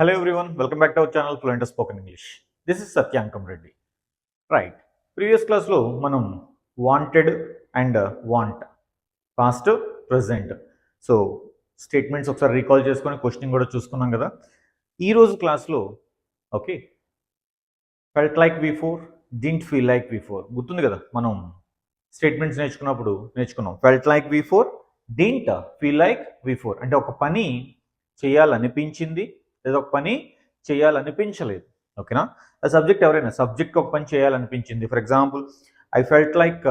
Hello everyone welcome back to our channel Fluent spoken English this is Satyankam Reddy right previous క్లాస్లో మనం wanted and want past present so statements ఒకసారి recall చేసుకొని questioning కూడా చూసుకున్నాం కదా. ఈరోజు క్లాస్లో okay felt like V four didn't feel like V four గుర్తుంది కదా మనం స్టేట్మెంట్స్ నేర్చుకున్నప్పుడు నేర్చుకున్నాం. Felt like V four didn't feel like V four అంటే ఒక పని చేయాలనిపించింది లేదా ఒక పని చేయాలనిపించలేదు. ఓకేనా? ఆ సబ్జెక్ట్ ఎవరైనా సబ్జెక్ట్ ఒక పని చేయాలనిపించింది. For example I felt like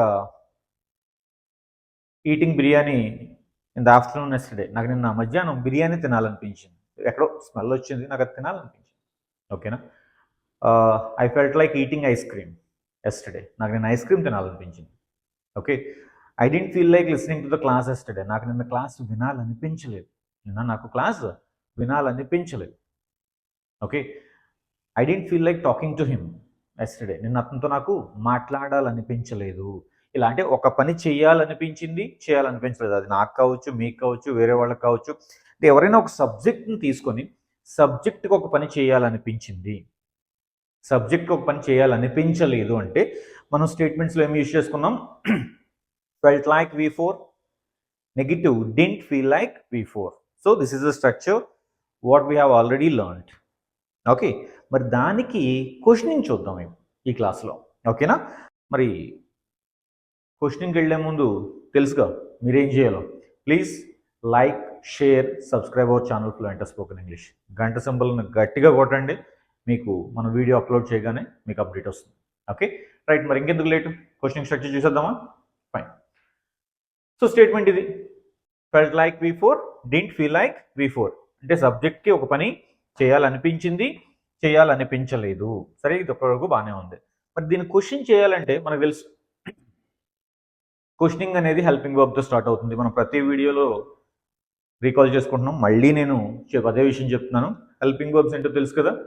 eating biryani in the afternoon yesterday నాకు నిన్న మధ్యాహ్నం బిర్యానీ తినాలనిపించింది. ఎక్కడో స్మెల్ వచ్చింది నాకు అది తినాలనిపించింది. ఓకేనా? I felt like eating ice cream yesterday నాకు నిన్న ice cream తినాలనిపించింది. Okay? I didn't feel like listening to the class yesterday నాకు నిన్న క్లాస్ వినాలనిపించలేదు. నిన్న నాకు class వినాలనిపించలేదు. Okay I didn't feel like talking to him yesterday నిన్న అతనితో నాకు మాట్లాడాలనిపించలేదు. ఇలా అంటే ఒక పని చేయాలనిపించింది చేయాలనిపించలేదు. అది నాకు కావచ్చు మీకు కావచ్చు వేరే వాళ్ళకి కావచ్చు. అంటే ఎవరైనా ఒక సబ్జెక్ట్ని తీసుకొని సబ్జెక్ట్కి ఒక పని చేయాలనిపించింది. సబ్జెక్ట్కి ఒక పని చేయాలనిపించలేదు అంటే మనం స్టేట్మెంట్స్లో ఏమి యూజ్ చేసుకున్నాం? Felt like V four negative didn't feel like V four so this is the structure what we have already learned okay. మరి దానికి క్వశ్చనింగ్ చూద్దాం మేము ఈ క్లాస్లో. ఓకేనా? మరి క్వశ్చనింగ్కి వెళ్ళే ముందు తెలుసుగా మీరేం చేయాలో? Please like share subscribe our channel fluent spoken English. గంట సింబల్ని గట్టిగా కొట్టండి. మీకు మన వీడియో అప్లోడ్ చేయగానే మీకు అప్డేట్ వస్తుంది. ఓకే? రైట్ మరి ఇంకెందుకు లేటు? క్వశ్చనింగ్ స్ట్రక్చర్ చూసేద్దామా? ఫైన్. సో స్టేట్మెంట్ ఇది. Felt like V four didn't feel like V four. అంటే సబ్జెక్ట్కి ఒక పని చేయాలనిపించింది చేయాలనిపించలేదు. సరే ఇది వరకు బాగానే ఉంది. మరి దీన్ని క్వశ్చన్ చేయాలంటే మనకు తెలుసు క్వశ్చనింగ్ అనేది హెల్పింగ్ వర్బ్తో స్టార్ట్ అవుతుంది. మనం ప్రతి వీడియోలో రీకాల్ చేసుకుంటున్నాం. మళ్ళీ నేను అదే విషయం చెప్తున్నాను. హెల్పింగ్ వర్బ్స్ ఏంటో తెలుసు కదా?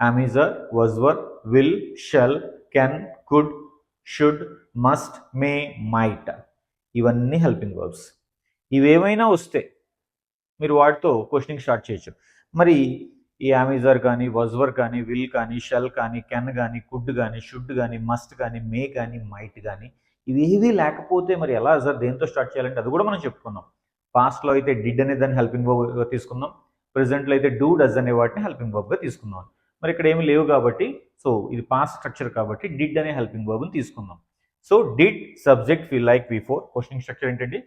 Am is are was were will shall can could should must may might ఇవన్నీ హెల్పింగ్ వర్బ్స్ ఇవేమైనా వస్తే మీరు వాటితో క్వశ్చనింగ్ స్టార్ట్ చేయొచ్చు. మరి ఈ అమెజర్ కానీ వజ్వర్ కానీ విల్ కానీ షెల్ కానీ కెన్ కానీ కుడ్ కానీ షుడ్ కానీ మస్ట్ కానీ మే కానీ మైట్ కానీ ఇవేవి లేకపోతే మరి ఎలా సార్? దేంతో స్టార్ట్ చేయాలంటే అది కూడా మనం చెప్పుకున్నాం పాస్ట్లో అయితే డిడ్ అనే దాన్ని హెల్పింగ్ వర్బ్గా తీసుకుందాం. ప్రెసెంట్లో అయితే డూ డజ్ అనే వాటిని హెల్పింగ్ వర్బ్గా తీసుకుందాం. మరి ఇక్కడ ఏమి లేవు కాబట్టి సో ఇది పాస్ స్ట్రక్చర్ కాబట్టి డిడ్ అనే హెల్పింగ్ వర్బ్ని తీసుకుందాం. So did subject feel like V four questioning structure ఏంటండి?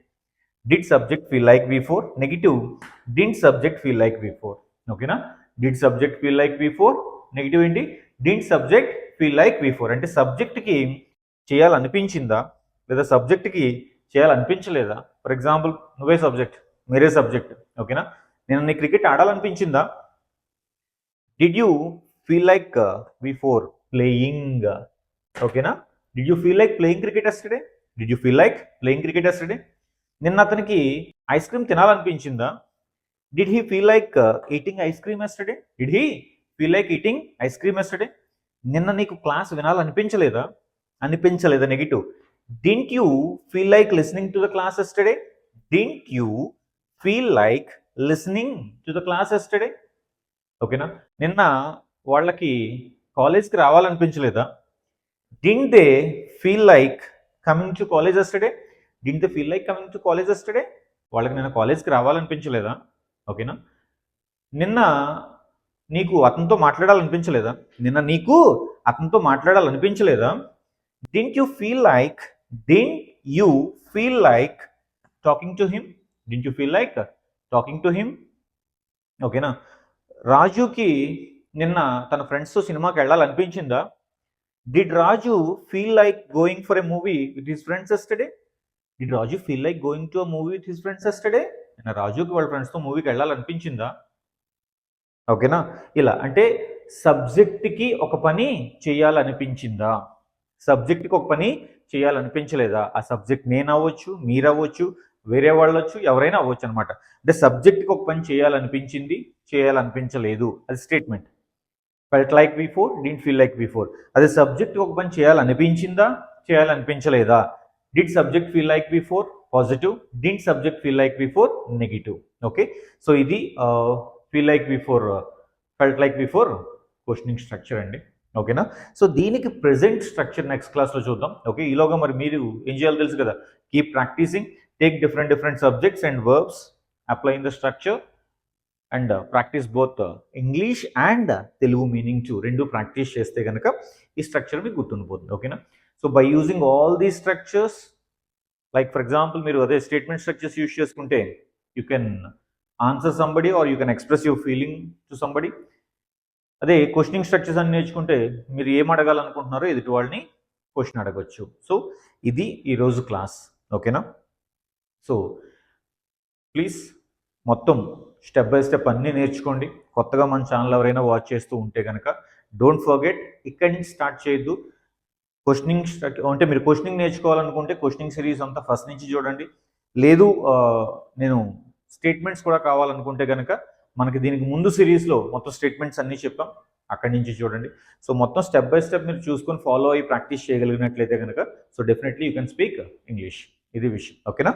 Did subject feel like V four negative didn't subject feel like V four ఓకేనా did subject feel like V four negative ఏంటి? Did subject feel like V four అంటే సబ్జెక్ట్కి చేయాలనిపించిందా? లేదా సబ్జెక్ట్కి చేయాలనిపించలేదా? For example నువ్వే సబ్జెక్ట్ మీరే సబ్జెక్ట్ ఓకేనా నేను నీ cricket ఆడాలనిపించిందా? Did you feel like V four playing ఓకేనా did you feel like playing cricket yesterday did you feel like playing cricket yesterday నిన్న అతనికి ice cream తినాలనిపించిందా? Did he feel like eating ice cream yesterday did he feel like eating ice cream yesterday నిన్న నీకు class వినాలనిపించలేదా? అనిపించలేదా negative didn't you feel like listening to the class yesterday didn't you feel like listening to the class yesterday ఓకేనా నిన్న వాళ్ళకి కాలేజ్కి రావాలనిపించలేదా? Didn't they feel like coming to college yesterday didn't they feel like coming to college yesterday వాళ్ళకి నిన్న కాలేజ్కి రావాలనిపించలేదా? ఓకేనా? నిన్న నీకు అతనితో మాట్లాడాలనిపించలేదా? నిన్న నీకు అతనితో మాట్లాడాలనిపించలేదా? Didn't you feel like didn't you feel like talking to him didn't you feel like talking to him ఓకేనా? రాజుకి నిన్న తన ఫ్రెండ్స్తో సినిమాకి వెళ్ళాలనిపించిందా? Did Raju feel like going for a movie with his friends yesterday did Raju feel like going to a movie with his friends yesterday నిన్న రాజుకి వాళ్ళ ఫ్రెండ్స్తో మూవీకి వెళ్ళాలనిపించిందా? ఓకేనా? ఇలా అంటే సబ్జెక్ట్కి ఒక పని చేయాలనిపించిందా? సబ్జెక్ట్కి ఒక పని చేయాలనిపించలేదా? ఆ సబ్జెక్ట్ నేను అవ్వచ్చు మీరు అవ్వచ్చు వేరే వాళ్ళు అవ్వచ్చు ఎవరైనా అవ్వచ్చు అనమాట అంటే సబ్జెక్ట్కి ఒక పని చేయాలనిపించింది చేయాలనిపించలేదు. అది statement felt like V four didn't feel like V four అదే సబ్జెక్ట్కి ఒక పని చేయాలనిపించిందా చేయాలనిపించలేదా? Did subject feel like V four positive didn't subject feel like V four negative okay so ఇది feel like V four felt like V four questioning structure అండి. ఓకేనా so దీనికి present structure next క్లాస్లో చూద్దాం. ఓకే ఈలోగా మరి మీరు ఏం చేయాలో తెలుసు కదా? Keep practising take different different subjects and verbs apply in the structure and practise both English and Telugu meaning two రెండు ప్రాక్టీస్ చేస్తే కనుక ఈ స్ట్రక్చర్ మీకు గుర్తుండిపోతుంది. ఓకేనా so by using all these structures like for example మీరు అదే statement structures use చేసుకుంటే you can answer somebody or you can express your feeling to somebody అదే క్వశ్చనింగ్ స్ట్రక్చర్స్ అని నేర్చుకుంటే మీరు ఏం అడగాలనుకుంటున్నారో ఎదుటి వాళ్ళని క్వశ్చన్ అడగచ్చు. సో ఇది ఈరోజు క్లాస్ ఓకేనా సో ప్లీజ్ మొత్తం స్టెప్ బై స్టెప్ అన్నీ నేర్చుకోండి. కొత్తగా మన ఛానల్ ఎవరైనా వాచ్ చేస్తూ ఉంటే కనుక డోంట్ ఫర్గెట్ ఇక్కడి నుంచి స్టార్ట్ చేయొద్దు. క్వశ్చనింగ్ అంటే మీరు క్వశ్చనింగ్ నేర్చుకోవాలనుకుంటే క్వశ్చనింగ్ సిరీస్ అంతా ఫస్ట్ నుంచి చూడండి. లేదు నేను స్టేట్మెంట్స్ కూడా కావాలనుకుంటే కనుక మనకి దీనికి ముందు సిరీస్లో మొత్తం స్టేట్మెంట్స్ అన్నీ చెప్పాం. అక్కడి నుంచి చూడండి. సో మొత్తం స్టెప్ బై స్టెప్ మీరు చూసుకొని ఫాలో అయ్యి ప్రాక్టీస్ చేయగలిగినట్లయితే కనుక so definitely you can speak English ఇది విషయం. ఓకేనా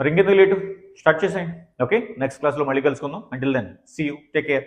మరి ఇంకెందుకు లేటు? స్టార్ట్ చేసేయండి. ఓకే నెక్స్ట్ క్లాస్లో మళ్ళీ కలుసుకుందాం. Until then see you take care